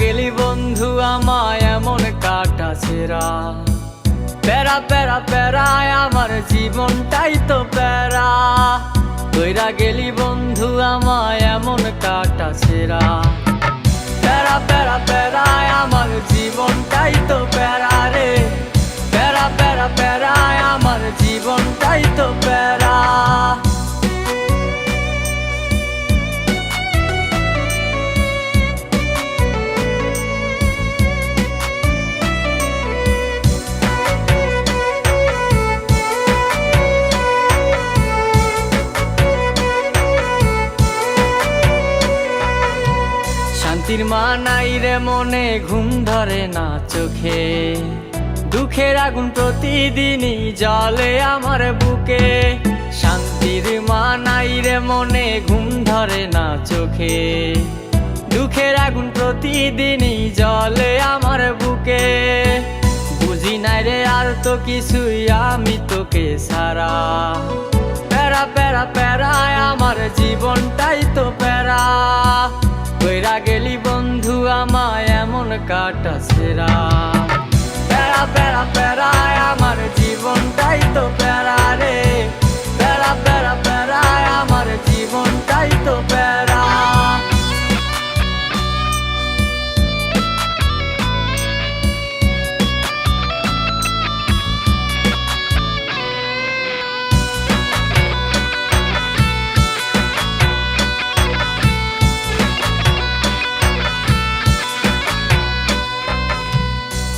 গেলি বন্ধু, আমায় এমন কাটা ছেড়া প্যারা প্যারা, প্যারায় আমার জীবনটাই তো প্যারা। তৈরা গেলি বন্ধু, আমায় এমন কাটা ছেড়া প্যারা প্যারা শান্তির মা নাই রে মনে, ঘুম ধরে না চোখে। দুঃখের আগুন প্রতিদিনই জলে আমার বুকে। শান্তির মা নাই রে মনে, ঘুম ধরে না চোখে। দুঃখের আগুন প্রতিদিনই জলে আমার বুকে। বুঝি নাই রে আর তো কিছুই আমি তোকে সারা প্যারা প্যারা প্যারায় আমার জীবনটাই তো প্যারা। কইরা গেলি বন্ধু আমায় এমন কাটা সেরা প্যারা প্যারা প্যারায়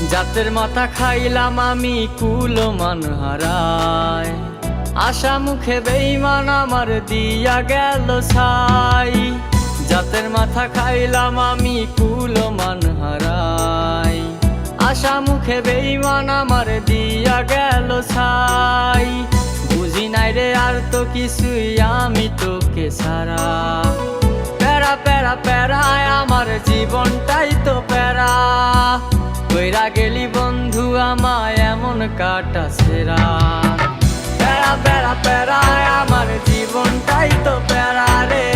জাতের মাথা খাইলাম আমি কুলো মান হারায়। আশা মুখে বেইমান আমার দিয়া গেল ছাই। জাতের মাথা খাইলাম আমি কুলো মান হারাই আশা মুখে বেইমান আমার দিয়া গেল ছাই। বুঝি নাই রে আর তো কিছুই আমি তোকে সারা প্যারা প্যারা প্যারায় আমার জীবনটাই তো প্যারা। কইরা গেলি বন্ধু, আমায় এমন কাটা সেরা প্যারা প্যারা প্যারা, আমার জীবনটাই তো প্যারা রে।